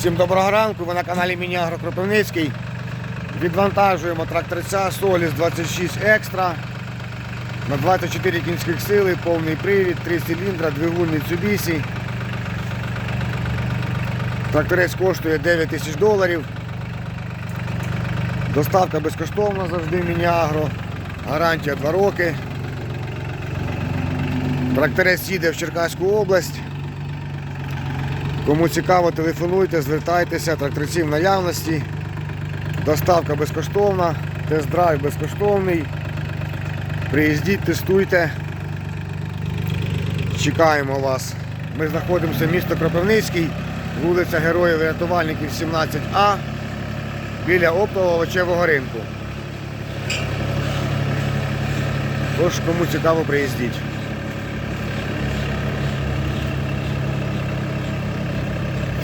Всім доброго ранку, ви на каналі Мініагро Кропивницький. Відвантажуємо тракторця Соліс 26 Екстра на 24 кінських сили, повний привід, 3 циліндра, двигун Mitsubishi. Тракторець коштує 9 тисяч доларів. Доставка безкоштовна завжди Мініагро. Гарантія 2 роки. Тракторець їде в Черкаську область. Кому цікаво, телефонуйте, звертайтеся, тракторці в наявності. Доставка безкоштовна, тест-драйв безкоштовний. Приїздіть, тестуйте. Чекаємо вас. Ми знаходимося в місто Кропивницький, вулиця Героїв Рятувальників 17А біля оптового овочевого ринку. Тож, кому цікаво, приїздіть.